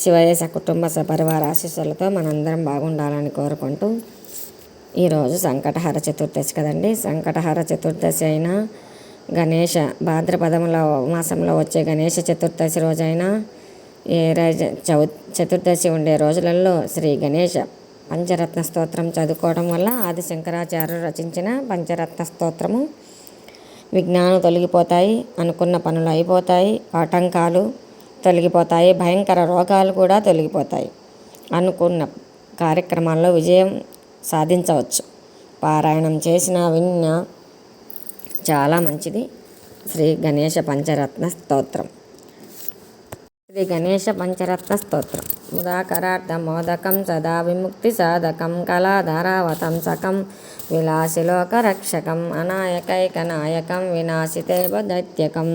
శివయ్య కుటుంబ సపరివార ఆశీస్సులతో మనందరం బాగుండాలని కోరుకుంటూ ఈరోజు సంకటహర చతుర్దశి కదండి. సంకటహర చతుర్దశి అయినా గణేష భాద్రపదంలో మాసంలో వచ్చే గణేష చతుర్దశి రోజైనా ఏ రోజు చౌ చతుర్దశి ఉండే రోజులలో శ్రీ గణేష పంచరత్న స్తోత్రం చదువుకోవడం వల్ల ఆది శంకరాచార్యులు రచించిన పంచరత్న స్తోత్రము విజ్ఞానం తొలగిపోతాయి అనుకున్న పనులు అయిపోతాయి ఆటంకాలు తొలగిపోతాయి. భయంకర రోగాలు కూడా తొలగిపోతాయి. అనుకున్న కార్యక్రమాల్లో విజయం సాధించవచ్చు. పారాయణం చేసిన విన్న చాలా మంచిది. శ్రీ గణేష పంచరత్న స్తోత్రం. శ్రీ గణేష పంచరత్న స్తోత్రం. ఉదాకరార్థం మోదకం సదా విముక్తి సాధకం కళాధారావతం కళాధారావతంసకం విలాసిలోకరక్షకం అనాయకైకనాయకం వినాశితేవ దైత్యకం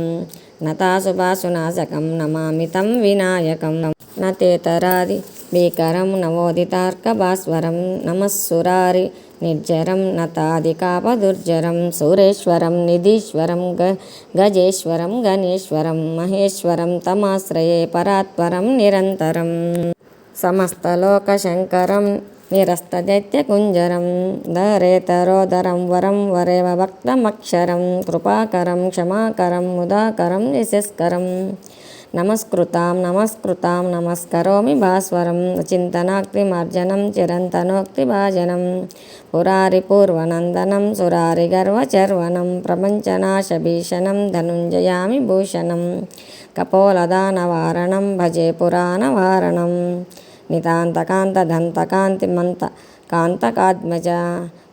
నతాశుభాశునాశకం నమామితం వినాయకం నతేతరాది భీకరం నవోదితార్కభాస్వరం నమస్సురారి నిర్జరం నతాదికాపదుర్జరం సూరేశ్వరం నిధీశ్వరం గ గజేశ్వరం గణేశ్వరం మహేశ్వరం తమాశ్రయే పరాత్పరం నిరంతరం సమస్తలోకశంకరం నిరస్తదైత్యకుంజరం దరేతరోదరం వరం వరేవ భక్తమక్షరం కృపాకరం క్షమాకరం ముదాకరం నిశస్కరం నమస్కృతాం నమస్కృతాం నమస్కరోమి భాస్వరం చింతనాక్తిమార్జనం చిరంతనోక్తిభాజనం పురారి పూర్వనందనం సురారి గర్వచర్వనం ప్రపంచనాశభీషణం ధనుంజయామి భూషణం కపోలదానవారణం భజే పురాణవారణం నితాంతకాంతదంతకాంతిమంత కాంతకాత్మజ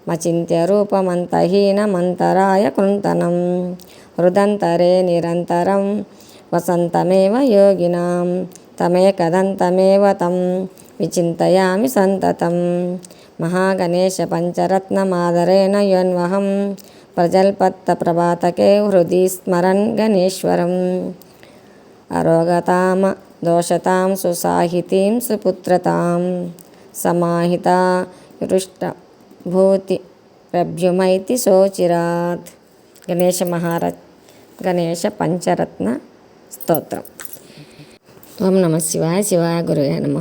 మచింత్య రూపమంతహీనమంతరాయ కృంతనం హృదంతరే నిరంతరం వసంతమేవ యోగినాం తమేకదంతమేవ తం విచింతయామి సంతతం మహాగణేశ పంచరత్నమాదరేణ యోన్వహం ప్రజల్పత్త ప్రభాతకే హృది స్మరన్ గణేశ్వరం అరోగతామ దోషతాం సుసాహితీం సుపుత్రతాం సమాహిత భూతి ప్రభ్యుమైతి శోచిరాత్ గణేష మహారత్ గణేష పంచరత్న స్తోత్రం. ఓం నమ శివాయ శివాయ గురువే నమ.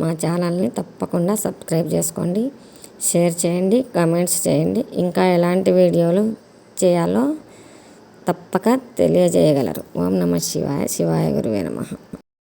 మా ఛానల్ని తప్పకుండా సబ్స్క్రైబ్ చేసుకోండి. షేర్ చేయండి కామెంట్స్ చేయండి. ఇంకా ఎలాంటి వీడియోలు చేయాలో తప్పక తెలియజేయగలరు. ఓం నమ శివాయ శివాయ గురువే నమ.